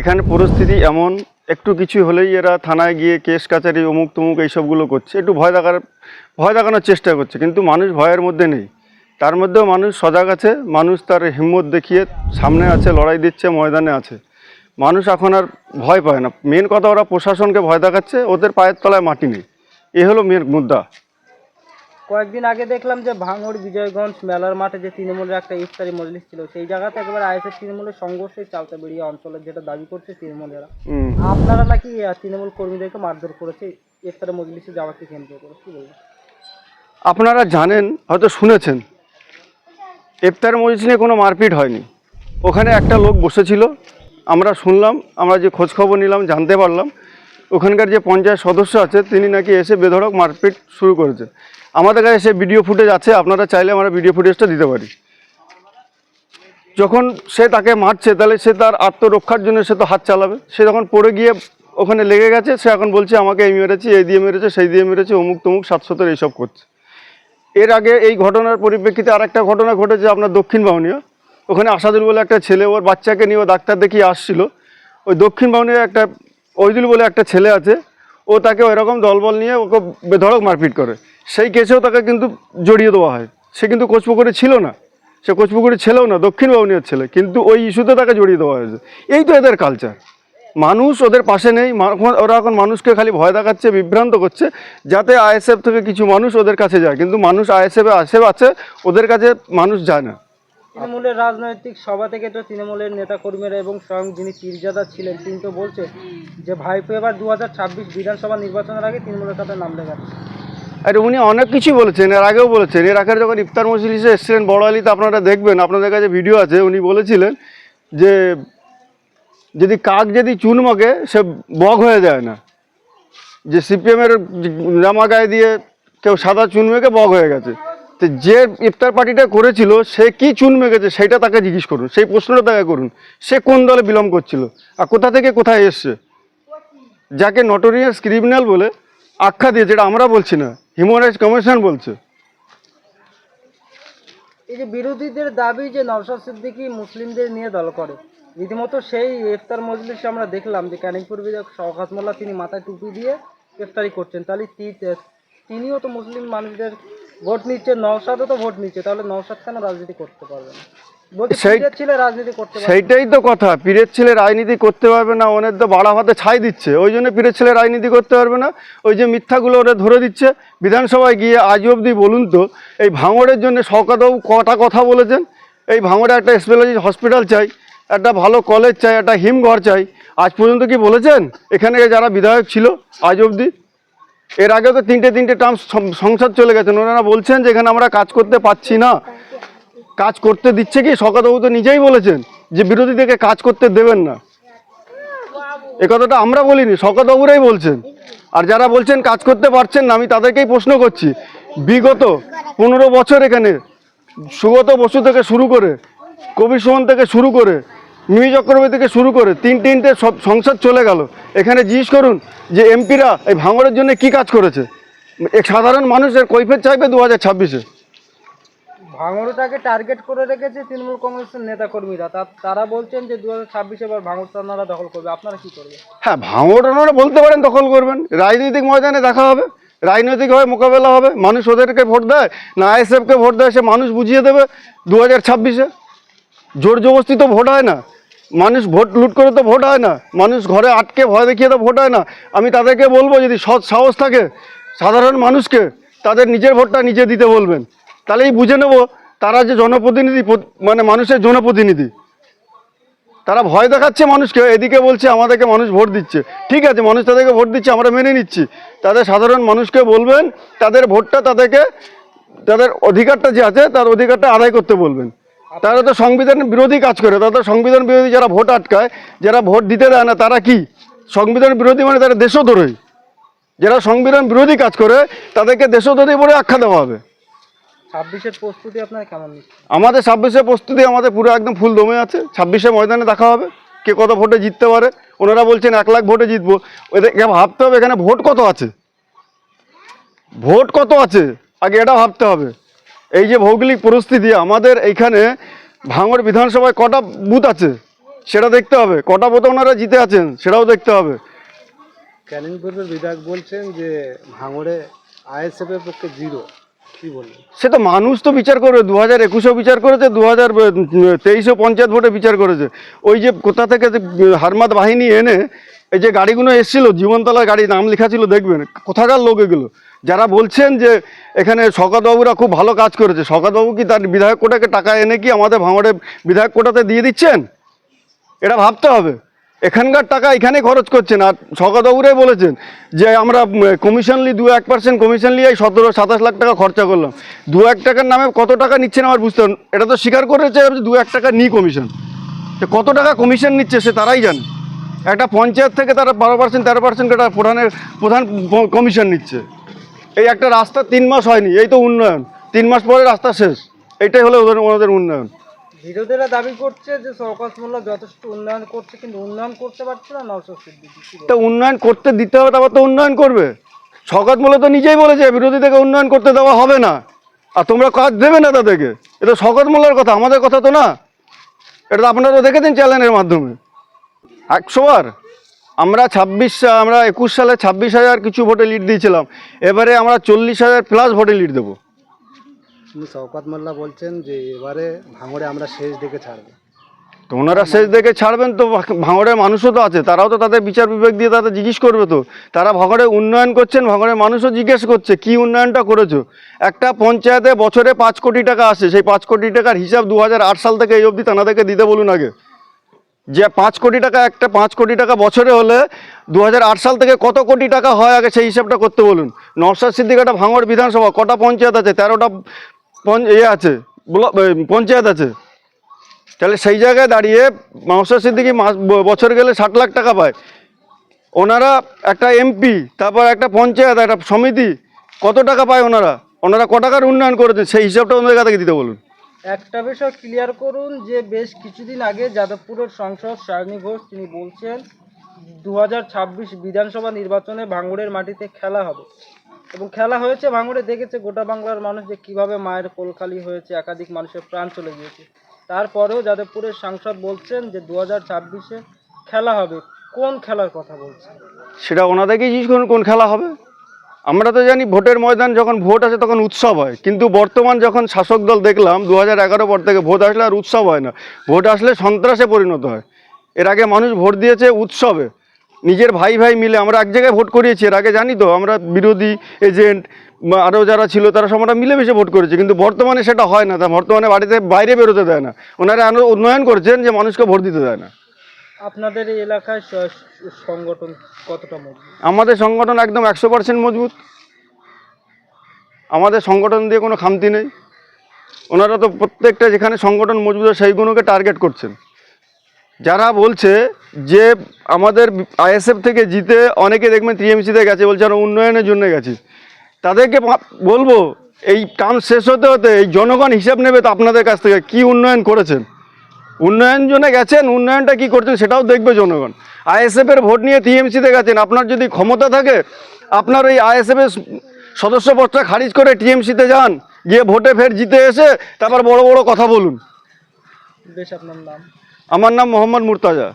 এখানে পরিস্থিতি এমন, একটু কিছু হলেই এরা থানায় গিয়ে কেস, কাচারি, অমুক তমুক এইসবগুলো করছে। একটু ভয় দেখার, ভয় দেখানোর চেষ্টা করছে, কিন্তু মানুষ ভয়ের মধ্যে নেই। তার মধ্যেও মানুষ সজাগ আছে, মানুষ তার হিম্মত দেখিয়ে সামনে আছে, লড়াই দিচ্ছে, ময়দানে আছে। মানুষ এখন আর ভয় পায় না। মেন কথা ওরা প্রশাসনকে ভয় দেখাচ্ছে, ওদের পায়ের তলায় মাটি নেই। এ হলো মেন মুদ্রা। কয়েকদিন আগে দেখলাম যে ভাঙড় বিজয়গঞ্জ মেলার মাঠে যে তৃণমূলের একটা ইফতারি মজলিস ছিল সেই জায়গাতে একেবারে আইএসএফ তৃণমূলের সংঘর্ষে চালতে বেরিয়ে অঞ্চলের যেটা দাবি করছে তৃণমূলেরা। আপনারা নাকি তৃণমূল কর্মীদেরকে মারধর করেছে ইফতারি মজলিসে যাওয়াকে কেন্দ্র করে কি বলবেন? আপনারা জানেন হয়তো শুনেছেন ইফতার মজলিস নিয়ে কোনো মারপিট হয়নি। ওখানে একটা লোক বসেছিল আমরা শুনলাম আমরা যে খোঁজখবর নিলাম জানতে পারলাম ওখানকার যে পঞ্চায়েত সদস্য আছে, তিনি নাকি এসে বেধড়ক মারপিট শুরু করেছে। আমাদের কাছে সে ভিডিও ফুটেজ আছে, আপনারা চাইলে আমরা ভিডিও ফুটেজটা দিতে পারি। যখন সে তাকে মারছে, তাহলে সে তার আত্মরক্ষার জন্য সে তো হাত চালাবে। সে যখন পড়ে গিয়ে ওখানে লেগে গেছে, সে এখন বলছে, আমাকে এই মেরেছে, এই দিয়ে মেরেছে, সেই দিয়ে মেরেছে, অমুক তমুক সাতশোতের এইসব করছে। এর আগে এই ঘটনার পরিপ্রেক্ষিতে আরেকটা ঘটনা ঘটেছে আপনার দক্ষিণ বাউনিয়া ওখানে আসাদুল বলে একটা ছেলে, ওর বাচ্চাকে নিয়ে ও ডাক্তার দেখিয়ে আসছিল। ওই দক্ষিণ বাউনিয়া একটা ওইদুল বলে একটা ছেলে আছে, ও তাকে ওইরকম দলবল নিয়ে ওকে বেধড়ক মারপিট করে। সেই কেসেও তাকে কিন্তু জড়িয়ে দেওয়া হয়। সে কিন্তু কোচপুকুরে ছিল না। সে কোচপুকুরে ছেলেও না দক্ষিণ বাউনিয়ার ছেলে। কিন্তু ওই ইস্যুতে তাকে জড়িয়ে দেওয়া হয়েছে। এই তো এদের কালচার মানুষ ওদের পাশে নেই। ওরা এখন মানুষকে খালি ভয় দেখাচ্ছে, বিভ্রান্ত করছে, যাতে আইএসএফ থেকে কিছু মানুষ ওদের কাছে যায়। কিন্তু মানুষ আইএসএফে আসে আছে ওদের কাছে মানুষ যায় না। তৃণমূলের রাজনৈতিক সভা থেকে তো তৃণমূলের নেতা কর্মীরা এবং স্বয়ং যিনি পীরজাদা ছিলেন, তিনি তো বলছে যে ভাইপো এবার দু হাজার ছাব্বিশ বিধানসভা নির্বাচনের আগে তৃণমূলের সাথে নাম লেখাচ্ছে। আর উনি অনেক কিছুই বলেছেন, এর আগেও বলেছেন। এর আগে যখন ইফতার মজলিসে এসেছিলেন, বড় আলিতে আপনারা দেখবেন, আপনাদের কাছে ভিডিও আছে, উনি বলেছিলেন যে যদি কাক যদি চুন সে বগ হয়ে যায় না। যে সিপিএমের জামা গায়ে দিয়ে কেউ সাদা চুন মেখে বগ হয়ে গেছে। তো যে ইফতার পার্টিটা করেছিল, সে কি চুন মেগেছে সেটা তাকে জিজ্ঞেস করুন, সেই প্রশ্নটা তাকে করুন, সে কোন দলে বিলম করছিল আর কোথা থেকে কোথায় এসছে? যাকে নটোরিয়াস ক্রিমিনাল বলে আখ্যা দিয়েছে এটা আমরা বলছি না হিউম্যান রাইটস কমিশন বলছে। এই যে বিরোধীদের দাবি যে নওশাদ সিদ্দিকী মুসলিমদের নিয়ে দল করে, রীতিমতো সেই ইফতার মজলিসে আমরা দেখলাম যে ক্যানিংপুর বিধায়ক শওকাত মোল্লা, তিনি মাথায় টুপি দিয়ে ইফতারি করছেন। তাহলে তিনিও তো মুসলিম মানুষদের ভোট নিচ্ছে নওশাদও তো ভোট নিচ্ছে তাহলে নওশাদ কেন রাজনীতি করতে পারবে না? সেইটাই তো কথা পীরের ছেলে রাজনীতি করতে পারবে না ওনের তো বাড়া ভাতে ছাই দিচ্ছে ওই জন্য পীরের ছেলে রাজনীতি করতে পারবে না ওই যে মিথ্যাগুলো ওরা ধরে দিচ্ছে বিধানসভায় গিয়ে আজ অবধি বলুন তো এই ভাঙড়ের জন্য শওকাতবাবু কটা কথা বলেছেন এই ভাঙড়ে একটা স্পেশালিস্ট হসপিটাল চাই একটা ভালো কলেজ চাই একটা হিমঘর চাই আজ পর্যন্ত কি বলেছেন? এখানে যারা বিধায়ক ছিল আজ অবধি এর আগে তো তিনটে তিনটে টার্ম সংসার চলে গেছেন ওনারা বলছেন যে এখানে আমরা কাজ করতে পারছি না। কাজ করতে দিচ্ছে কি? শকাতবাবু তো নিজেই বলেছেন যে বিরোধীদেরকে কাজ করতে দেবেন না। এ কথাটা আমরা বলিনি শকতবাবুরাই বলছেন। আর যারা বলছেন কাজ করতে পারছেন না, আমি তাদেরকেই প্রশ্ন করছি। বিগত পনেরো বছর এখানে সুগত বসু থেকে শুরু করে, কবি সুমন থেকে শুরু করে মিমি চক্রবর্তী থেকে শুরু করে তিন তিনটে সব সংসদ চলে গেল। এখানে জিজ্ঞেস করুন যে এমপিরা এই ভাঙড়ের জন্য কি কাজ করেছে? এক সাধারণ মানুষের কৈফের চাইবে দু হাজার ছাব্বিশে। ভাঙড়টাকে টার্গেট করে রেখেছে তৃণমূল কংগ্রেসের নেতা কর্মীরা তারা বলছেন যে দু হাজার ছাব্বিশে এবার ভাঙড় তারা দখল করবে আপনারা কি করবেন? হ্যাঁ ভাঙড় ওনারা বলতে পারেন দখল করবেন। রাজনৈতিক ময়দানে দেখা হবে। রাজনৈতিকভাবে মোকাবেলা হবে। মানুষ ওদেরকে ভোট দেয় না আইএসএফকে ভোট দেয় সে মানুষ বুঝিয়ে দেবে দু হাজার ছাব্বিশে। জোর জবস্তি তো ভোট হয় না। মানুষ ভোট লুট করে তো ভোট হয় না। মানুষ ঘরে আটকে ভয় দেখিয়ে তো ভোট হয় না। আমি তাদেরকে বলব, যদি সৎ সাহস থাকে, সাধারণ মানুষকে তাদের নিজের ভোটটা নিজে দিতে বলবেন। তাহলেই বুঝে নেব তারা যে জনপ্রতিনিধি মানে মানুষের জনপ্রতিনিধি। তারা ভয় দেখাচ্ছে মানুষকে, এদিকে বলছে আমাদেরকে মানুষ ভোট দিচ্ছে। ঠিক আছে, মানুষ তাদেরকে ভোট দিচ্ছে, আমরা মেনে নিচ্ছি। তাদের সাধারণ মানুষকে বলবেন, তাদের ভোটটা তাদেরকে, তাদের অধিকারটা যে আছে, তার অধিকারটা আদায় করতে বলবেন। তারা তো সংবিধান বিরোধী কাজ করে তারা তো সংবিধান বিরোধী যারা ভোট আটকায় যারা ভোট দিতে দেয় না তারা কি? সংবিধান বিরোধী মানে তারা দেশদ্রোহী। যারা সংবিধান বিরোধী কাজ করে তাদেরকে দেশদ্রোহী বলে আখ্যা দেওয়া হবে। ছাব্বিশের প্রস্তুতি আপনারা কেমন আমাদের ছাব্বিশে প্রস্তুতি আমাদের পুরো একদম ফুল দমে আছে। ছাব্বিশে ময়দানে দেখা হবে কে কত ভোটে জিততে পারে। ওনারা বলছেন এক লাখ ভোটে জিতবো। ওদেরকে ভাবতে হবে এখানে ভোট কত আছে। ভোট কত আছে? আগে এটা ভাবতে হবে। এই যে ভৌগোলিক পরিস্থিতি আমাদের এইখানে ভাঙড় বিধানসভায় কটা বুথ আছে? সেটা দেখতে হবে। কটা বোধ ওনারা জিতে আছেন সেটাও দেখতে হবে। ক্যানিং বিধায়ক বলছেন যে ভাঙড়ে আইএসএফ এর পক্ষে জিরো। কি সে তো মানুষ তো বিচার করবে দু হাজার একুশেও বিচার করেছে দু হাজার তেইশেও পঞ্চায়েত ভোটে বিচার করেছে। ওই যে কোথা থেকে যে হারমাত বাহিনী এনে এই যে গাড়িগুলো এসেছিল জীবনতলার গাড়ি নাম লেখা ছিল দেখবেন কোথাকার লোক এগুলো? যারা বলছেন যে এখানে শকতবাবুরা খুব ভালো কাজ করেছে শকতবাবু কি তার বিধায়ক কোটাকে টাকা এনে কি আমাদের ভাঙড়ে বিধায়ক কোটাতে দিয়ে দিচ্ছেন? এটা ভাবতে হবে। এখানকার টাকা এখানে খরচ করছেন আর শকতবাবুরাই বলেছেন যে আমরা কমিশন লি দু এক পার্সেন্ট কমিশন নিয়ে সতেরো সাতাশ লাখ টাকা খরচা করলাম। দু এক টাকার নামে কত টাকা নিচ্ছেন আমার বুঝতে এটা তো স্বীকার করেছে দু এক টাকা নিই কমিশন তো কত টাকা কমিশন নিচ্ছে সে তারাই জানে। একটা পঞ্চায়েত থেকে তারা বারো পার্সেন্ট তেরো পার্সেন্ট একটা প্রধানের প্রধান কমিশন নিচ্ছে। এই একটা রাস্তা তিন মাস হয়নি এই তো উন্নয়ন। তিন মাস পরে রাস্তা শেষ। এটাই হলো ওদের ওনাদের উন্নয়ন। বিরোধীরা দাবি করছে যে শওকত মোল্লা যথেষ্ট উন্নয়ন করছে কিন্তু উন্নয়ন করতে পারছে না নওশাদ সিদ্দিকী। তো উন্নয়ন করতে দিতে হবে তারপর তো উন্নয়ন করবে। শকত মূলত তো নিজেই বলেছে বিরোধী থেকে উন্নয়ন করতে দেওয়া হবে না। আর তোমরা কাজ দেবে না তাদেরকে। এটা শকত মোল্লার কথা আমাদের কথা তো না। এটা তো আপনারা দেখেছেন চ্যানেলের মাধ্যমে। একশো বার। আমরা ছাব্বিশ আমরা একুশ সালে ছাব্বিশ হাজার কিছু ভোটে লিড দিয়েছিলাম। এবারে আমরা চল্লিশ হাজার প্লাস ভোটে লিড দেবো। শওকত মোল্লা বলছেন যে এবারে ভাঙড়ে আমরা শেষ দেখে ছাড়বো। তো ওনারা শেষ দেখে ছাড়বেন তো ভাঙড়ের মানুষও তো আছে তারাও তো তাদের বিচার বিবেক দিয়ে তাদের জিজ্ঞেস করবে তো। তারা ভাঙড়ে উন্নয়ন করছেন ভাঙড়ের মানুষও জিজ্ঞেস করছে কি উন্নয়নটা করেছ? একটা পঞ্চায়েতে বছরে পাঁচ কোটি টাকা আসে সেই পাঁচ কোটি টাকার হিসাব দু হাজার আট সাল থেকে এই অবধি তানাদেরকে দিতে বলুন আগে। যে পাঁচ কোটি টাকা, একটা পাঁচ কোটি টাকা বছরে হলে দু হাজার আট সাল থেকে কত কোটি টাকা হয় আগে সেই হিসাবটা করতে বলুন। নরসাদ সিদ্দিকাটা ভাঙড় বিধানসভা কটা পঞ্চায়েত আছে? তেরোটা ইয়ে আছে পঞ্চায়েত আছে। তাহলে সেই জায়গায় দাঁড়িয়ে নওশাদ সিদ্দিকি মাস বছর গেলে ষাট লাখ টাকা পায়। ওনারা একটা এমপি, তারপর একটা পঞ্চায়েত, একটা সমিতি, কত টাকা পায় ওনারা? ওনারা ক টাকার উন্নয়ন করেছেন সেই হিসাবটা ওনাদের কাছে দিতে বলুন। একটা বিষয় ক্লিয়ার করুন যে বেশ কিছুদিন আগে যাদবপুরের সংসদ সায়নী ঘোষ তিনি বলছেন দু হাজার ছাব্বিশ বিধানসভা নির্বাচনে ভাঙড়ের মাটিতে খেলা হবে। এবং খেলা হয়েছে, ভাঙড়ে দেখেছে গোটা বাংলার মানুষ যে কীভাবে মায়ের কোলখালি হয়েছে, একাধিক মানুষের প্রাণ চলে গিয়েছে। তারপরেও যাদবপুরের সাংসদ বলছেন যে দু হাজার খেলা হবে। কোন খেলার কথা বলছেন? সেটা ওনাদেরকেই জিজ্ঞেস করুন, কোন খেলা হবে? আমরা তো জানি ভোটের ময়দান যখন ভোট আসে তখন উৎসব হয়। কিন্তু বর্তমান যখন শাসক দল দেখলাম দু হাজার এগারো পর থেকে ভোট আসলে আর উৎসব হয় না। ভোট আসলে সন্ত্রাসে পরিণত হয়। এর আগে মানুষ ভোট দিয়েছে উৎসবে। নিজের ভাই ভাই মিলে আমরা এক জায়গায় ভোট করিয়েছি। এর আগে জানি তো, আমরা বিরোধী এজেন্ট আরও যারা ছিল তারা সব আমরা মিলেমিশে ভোট করেছি। কিন্তু বর্তমানে সেটা হয় না। তা বর্তমানে বাড়িতে বাইরে বেরোতে দেয় না। ওনারা উন্নয়ন করেছেন যে মানুষকে ভোট দিতে দেয় না। আপনাদের এলাকায় সংগঠন কতটা মজবুত? আমাদের সংগঠন একদম একশো পার্সেন্ট মজবুত। আমাদের সংগঠন দিয়ে কোনো খামতি নেই। ওনারা তো প্রত্যেকটা যেখানে সংগঠন মজবুত সেইগুলোকে টার্গেট করছেন। যারা বলছে যে আমাদের আইএসএফ থেকে জিতে অনেকে দেখবেন টিএমসিতে গেছে, বলছে আমরা উন্নয়নের জন্য গেছি। তাদেরকে বলব, এই কাম শেষ হতে হতে এই জনগণ হিসাব নেবে তো আপনাদের কাছ থেকে কি উন্নয়ন করেছেন। উন্নয়ন জনে গেছেন উন্নয়নটা কি করছেন সেটাও দেখবে জনগণ। আইএসএফ এর ভোট নিয়ে টিএমসিতে গেছেন আপনার যদি ক্ষমতা থাকে আপনার ওই আইএসএফ এর সদস্যপদটা খারিজ করে টিএমসিতে যান গিয়ে ভোটে ফের জিতে এসে তারপর বড় বড় কথা বলুন। বেশ আপনার নাম? আমার নাম মোহাম্মদ মুর্তাজা।